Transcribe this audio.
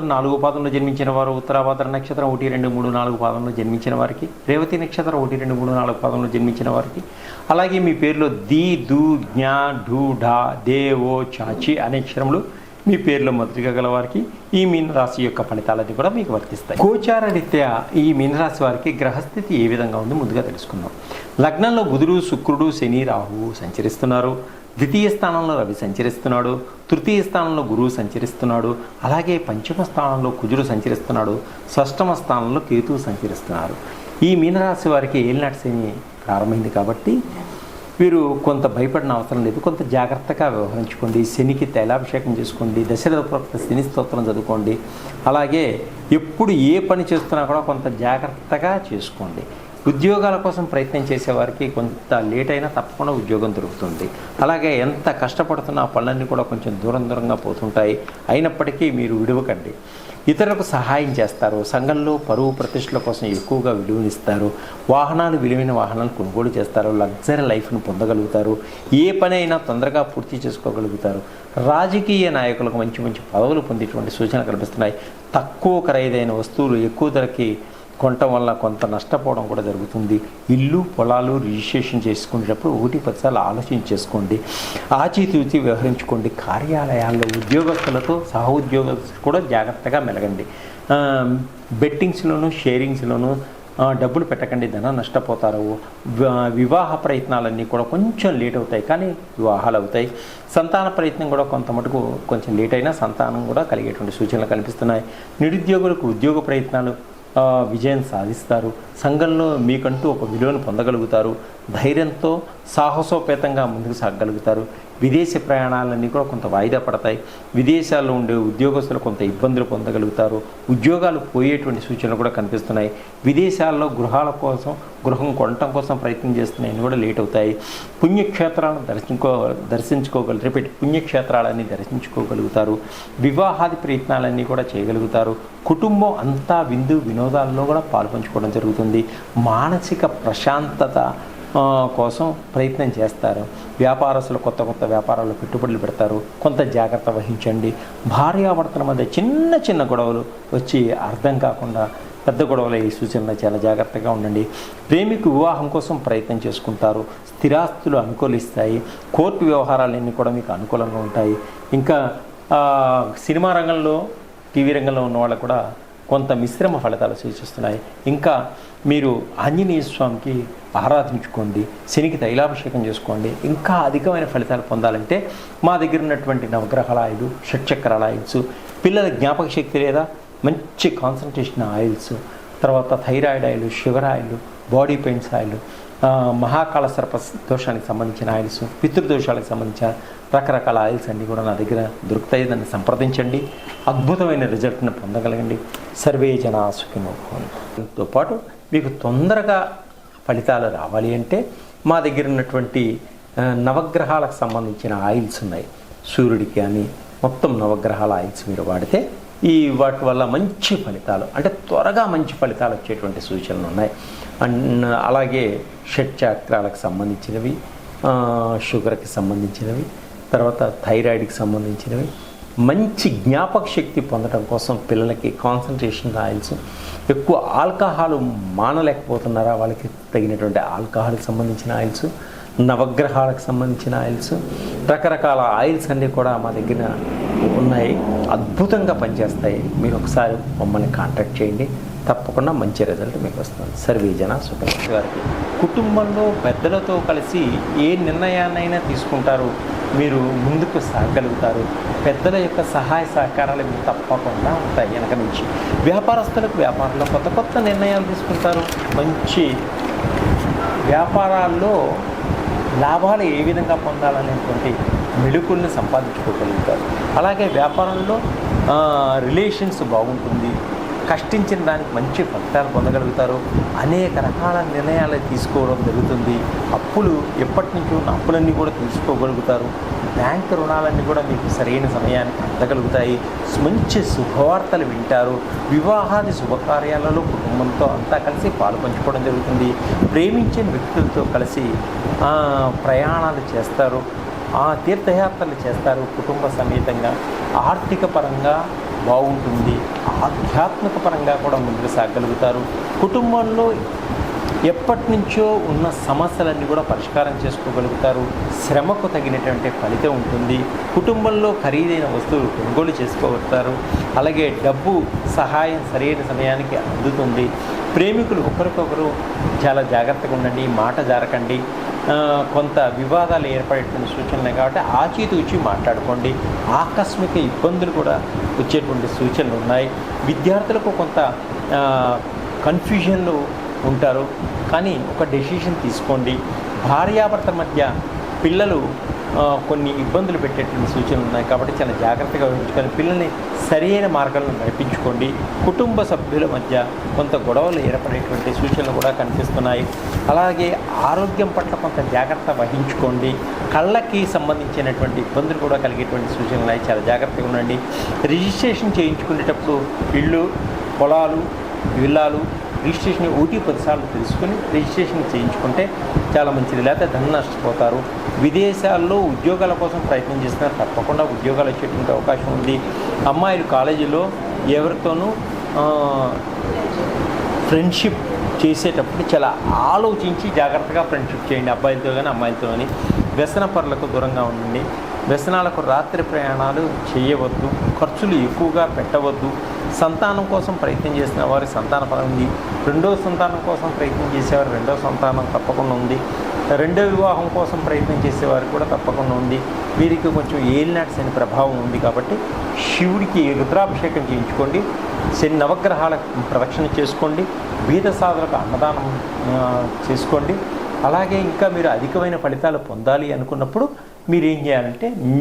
నాలుగు పాదంలో జన్మించిన వారు ఉత్తరాభాద్ర నక్షత్రం ఒకటి రెండు మూడు నాలుగు పాదంలో జన్మించిన వారికి రేవతి నక్షత్రం ఒకటి రెండు మూడు నాలుగు పాదంలో జన్మించిన వారికి. అలాగే మీ పేరులో ది దు జ్ఞా ఢూ ఢా దే ఓ చాచి అనే అక్షరములు మీ పేరులో మొదటిగా గల వారికి ఈ మీనరాశి యొక్క ఫలితాలన్నీ కూడా మీకు వర్తిస్తాయి. గోచార రీత్యా ఈ మీనరాశి వారికి గ్రహస్థితి ఏ విధంగా ఉందో ముందుగా తెలుసుకుందాం. లగ్నంలో బుధుడు శుక్రుడు శని రాహువు సంచరిస్తున్నారు. ద్వితీయ స్థానంలో రవి సంచరిస్తున్నాడు తృతీయ స్థానంలో గురువు సంచరిస్తున్నాడు అలాగే పంచమ స్థానంలో కుజుడు సంచరిస్తున్నాడు షష్టమ స్థానంలో కేతువు సంచరిస్తున్నారు. ఈ మీనరాశి వారికి ఏలినాటి ప్రారంభమైంది కాబట్టి వీరు కొంత భయపడిన అవసరం లేదు కొంత జాగ్రత్తగా వ్యవహరించుకోండి శనికి తైలాభిషేకం చేసుకోండి దశరథప్రోక్త శని స్తోత్రం చదువుకోండి అలాగే ఎప్పుడు ఏ పని చేస్తున్నా కూడా కొంత జాగ్రత్తగా చేసుకోండి. ఉద్యోగాల కోసం ప్రయత్నం చేసేవారికి కొంత లేట్ అయినా తప్పకుండా ఉద్యోగం దొరుకుతుంది. అలాగే ఎంత కష్టపడుతున్న ఆ పనులన్నీ కూడా కొంచెం దూరం దూరంగా పోతుంటాయి. అయినప్పటికీ మీరు విడవకండి. ఇతరులకు సహాయం చేస్తారు. సంఘంలో పరువు ప్రతిష్టల కోసం ఎక్కువగా విలువనిస్తారు. వాహనాలు విలువైన వాహనాలు కొనుగోలు చేస్తారు. లగ్జరీ లైఫ్ను పొందగలుగుతారు. ఏ పని అయినా తొందరగా పూర్తి చేసుకోగలుగుతారు. రాజకీయ నాయకులకు మంచి మంచి పదవులు పొందేటువంటి సూచనలు కనిపిస్తున్నాయి. తక్కువ ఖరీదైన వస్తువులు ఎక్కువ ధరకి కొనటం వల్ల కొంత నష్టపోవడం కూడా జరుగుతుంది. ఇల్లు పొలాలు రిజిస్ట్రేషన్ చేసుకునేటప్పుడు ఒకటి పదిసార్లు ఆలోచన చేసుకోండి. ఆచితూచి వ్యవహరించుకోండి. కార్యాలయాల్లో ఉద్యోగస్తులతో సహ కూడా జాగ్రత్తగా మెలగండి. బెట్టింగ్స్లోనూ బెట్టింగ్స్లోను షేరింగ్స్లోను డబ్బులు పెట్టకండి. ధనం నష్టపోతారు. వివాహ ప్రయత్నాలన్నీ కూడా కొంచెం లేట్ అవుతాయి. కానీ వివాహాలు అవుతాయి. సంతాన ప్రయత్నం కూడా కొంత మటుకు కొంచెం లేట్ అయినా సంతానం కూడా కలిగేటువంటి సూచనలు కనిపిస్తున్నాయి. నిరుద్యోగులకు ఉద్యోగ ప్రయత్నాలు విజయం సాధిస్తారు. సంఘంలో మీకంటూ ఒక విలువను పొందగలుగుతారు. ధైర్యంతో సాహసోపేతంగా ముందుకు సాగగలుగుతారు. విదేశీ ప్రయాణాలన్నీ కూడా కొంత వాయిదా పడతాయి. విదేశాల్లో ఉండే ఉద్యోగస్తులు కొంత ఇబ్బందులు పొందగలుగుతారు. ఉద్యోగాలు పోయేటువంటి సూచనలు కూడా కనిపిస్తున్నాయి. విదేశాల్లో గృహాల కోసం గృహం కొనటం కోసం ప్రయత్నం చేస్తున్నాయని కూడా లేట్ అవుతాయి. పుణ్యక్షేత్రాలను దర్శించుకో దర్శించుకోగలరు. రిపీట్ పుణ్యక్షేత్రాలన్నీ దర్శించుకోగలుగుతారు. వివాహాది ప్రయత్నాలన్నీ కూడా చేయగలుగుతారు. కుటుంబం అంతా విందు వినోదాల్లో కూడా పాల్పంచుకోవడం జరుగుతుంది. మానసిక ప్రశాంతత కోసం ప్రయత్నం చేస్తారు. వ్యాపారస్తులు కొత్త కొత్త వ్యాపారాలు పెట్టుబడులు పెడతారు. కొంత జాగ్రత్త వహించండి. భార్యాభర్తల మధ్య చిన్న చిన్న గొడవలు వచ్చి అర్థం కాకుండా పెద్ద గొడవలు ఈ సూచనలు. చాలా జాగ్రత్తగా ఉండండి. ప్రేమికు వివాహం కోసం ప్రయత్నం చేసుకుంటారు. స్థిరాస్తులు అనుకూలిస్తాయి. కోర్టు వ్యవహారాలన్నీ కూడా మీకు అనుకూలంగా ఉంటాయి. ఇంకా సినిమా రంగంలో టీవీ రంగంలో ఉన్న వాళ్ళకు కూడా కొంత మిశ్రమ ఫలితాలు సూచిస్తున్నాయి. ఇంకా మీరు ఆంజనేయ స్వామికి ఆరాధించుకోండి శనికి తైలాభిషేకం చేసుకోండి ఇంకా అధికమైన ఫలితాలు పొందాలంటే మా దగ్గర ఉన్నటువంటి నవగ్రహాల ఆయిల్ షట్చక్రాల ఆయిల్స్ పిల్లల జ్ఞాపక శక్తి లేదా మంచి కాన్సన్ట్రేషన్ ఆయిల్స్ తర్వాత thyroid oil sugar oil body pains oil Mahakala సర్ప దోషానికి సంబంధించిన ఆయిల్స్ పితృదోషాలకు సంబంధించిన రకరకాల ఆయిల్స్ అన్నీ కూడా నా దగ్గర దొరుకుతాయి. దాన్ని సంప్రదించండి. అద్భుతమైన రిజల్ట్ను పొందగలగండి. సర్వే జన సుఖినో పాటు మీకు తొందరగా ఫలితాలు రావాలి అంటే మా దగ్గర ఉన్నటువంటి నవగ్రహాలకు సంబంధించిన ఆయిల్స్ ఉన్నాయి. సూర్యుడికి కానీ మొత్తం నవగ్రహాల ఆయిల్స్ మీరు వాడితే ఈ వాటి వల్ల మంచి ఫలితాలు అంటే త్వరగా మంచి ఫలితాలు వచ్చేటువంటి సూచనలు ఉన్నాయి. అండ్ అలాగే షట్ చక్రాలకు సంబంధించినవి షుగర్కి సంబంధించినవి తర్వాత థైరాయిడ్కి సంబంధించినవి. మంచి జ్ఞాపక శక్తి పొందడం కోసం పిల్లలకి కాన్సన్ట్రేషన్ ఆయిల్స్ ఎక్కువ ఆల్కహాల్ మానలేకపోతున్నారా వాళ్ళకి తగినటువంటి ఆల్కహాల్కి సంబంధించిన ఆయిల్స్ నవగ్రహాలకు సంబంధించిన ఆయిల్స్. రకరకాల ఆయిల్స్ అన్నీ కూడా మా దగ్గర ఉన్నాయి. అద్భుతంగా పనిచేస్తాయి. మీరు ఒకసారి మమ్మల్ని కాంటాక్ట్ చేయండి. తప్పకుండా మంచి రిజల్ట్ మీకు వస్తుంది. సర్వీజన సుఖలక్ష్మి గారికి కుటుంబంలో పెద్దలతో కలిసి ఏ నిర్ణయాన్నైనా తీసుకుంటారు. మీరు ముందుకు సాగలుగుతారు. పెద్దల యొక్క సహాయ సహకారాలు మీకు తప్పకుండా ఉంటాయి వెనక నుంచి. వ్యాపారస్తులకు వ్యాపారంలో కొత్త కొత్త నిర్ణయాలు తీసుకుంటారు. మంచి వ్యాపారాల్లో లాభాలు ఏ విధంగా పొందాలనేటువంటి మెళుకుల్ని సంపాదించుకోగలుగుతారు అలాగే వ్యాపారంలో రిలేషన్స్ బాగుంటుంది. కష్టించిన దానికి మంచి ఫలితాలు పొందగలుగుతారు. అనేక రకాల నిర్ణయాలు తీసుకోవడం జరుగుతుంది. అప్పులు ఎప్పటి నుంచో ఉన్న అప్పులన్నీ కూడా తీసుకోగలుగుతారు. బ్యాంక్ రుణాలన్నీ కూడా మీకు సరైన సమయానికి అందగలుగుతాయి. మంచి శుభవార్తలు వింటారు. వివాహాది శుభకార్యాలలో కుటుంబంతో అంతా కలిసి పాలు పంచుకోవడం జరుగుతుంది. ప్రేమించిన వ్యక్తులతో కలిసి ప్రయాణాలు చేస్తారు. ఆ తీర్థయాత్రలు చేస్తారు కుటుంబ సమేతంగా. ఆర్థిక పరంగా బాగుంటుంది. ఆధ్యాత్మిక పరంగా కూడా ముందుకు సాగలుగుతారు. కుటుంబంలో ఎప్పటి నుంచో ఉన్న సమస్యలన్నీ కూడా పరిష్కారం చేసుకోగలుగుతారు. శ్రమకు తగినటువంటి ఫలితం ఉంటుంది. కుటుంబంలో ఖరీదైన వస్తువులు కొనుగోలు చేసుకోగలుగుతారు. అలాగే డబ్బు సహాయం సరైన సమయానికి అందుతుంది. ప్రేమికులు ఒకరికొకరు చాలా జాగ్రత్తగా ఉండండి మాట జారకండి. కొంత వివాదాలు ఏర్పడేటువంటి సూచనలు ఉన్నాయి కాబట్టి ఆచితూచి మాట్లాడుకోండి. ఆకస్మిక ఇబ్బందులు కూడా వచ్చేటువంటి సూచనలు ఉన్నాయి. విద్యార్థులకు కొంత కన్ఫ్యూజన్లు ఉంటారు. కానీ ఒక డెసిషన్ తీసుకోండి. భార్యాభర్త మధ్య పిల్లలు కొన్ని ఇబ్బందులు పెట్టేటువంటి సూచనలు ఉన్నాయి కాబట్టి చాలా జాగ్రత్తగా వహించుకొని పిల్లల్ని సరైన మార్గంలో నడిపించుకోండి. కుటుంబ సభ్యుల మధ్య కొంత గొడవలు ఏర్పడేటువంటి సూచనలు కూడా కనిపిస్తున్నాయి. అలాగే ఆరోగ్యం పట్ల కొంత జాగ్రత్త వహించుకోండి. కళ్ళకి సంబంధించినటువంటి ఇబ్బందులు కూడా కలిగేటువంటి సూచనలు ఉన్నాయి. చాలా జాగ్రత్తగా ఉండండి. రిజిస్ట్రేషన్ చేయించుకునేటప్పుడు ఇళ్ళు పొలాలు విల్లాలు రిజిస్ట్రేషన్ ఒకటి పదిసార్లు తెలుసుకొని రిజిస్ట్రేషన్ చేయించుకుంటే చాలా మంచిది. లేకపోతే ధన నష్టపోతారు విదేశాల్లో ఉద్యోగాల కోసం ప్రయత్నం చేసినా తప్పకుండా ఉద్యోగాలు వచ్చేటువంటి అవకాశం ఉంది. అమ్మాయిలు కాలేజీలో ఎవరితోనూ ఫ్రెండ్షిప్ చేసేటప్పుడు చాలా ఆలోచించి జాగ్రత్తగా ఫ్రెండ్షిప్ చేయండి. అబ్బాయిలతో కానీ అమ్మాయిలతో కానీ వ్యసన పరులకు దూరంగా ఉండండి. వ్యసనాలకు రాత్రి ప్రయాణాలు చేయవద్దు ఖర్చులు ఎక్కువగా పెట్టవద్దు. సంతానం కోసం ప్రయత్నం చేసిన వారి సంతాన ఫలం ఉంది. రెండో సంతానం కోసం ప్రయత్నం చేసేవారు రెండో సంతానం తప్పకుండా ఉంది. రెండో వివాహం కోసం ప్రయత్నం చేసేవారు కూడా తప్పకుండా ఉంది. వీరికి కొంచెం ఏలినాటి శని ప్రభావం ఉంది కాబట్టి శివుడికి రుద్రాభిషేకం చేయించుకోండి. శని నవగ్రహాల ప్రదక్షిణ చేసుకోండి. బీద సాధులకు అన్నదానం చేసుకోండి. అలాగే ఇంకా మీరు అధికమైన ఫలితాలు పొందాలి అనుకున్నప్పుడు మీరు ఏం చేయాలంటే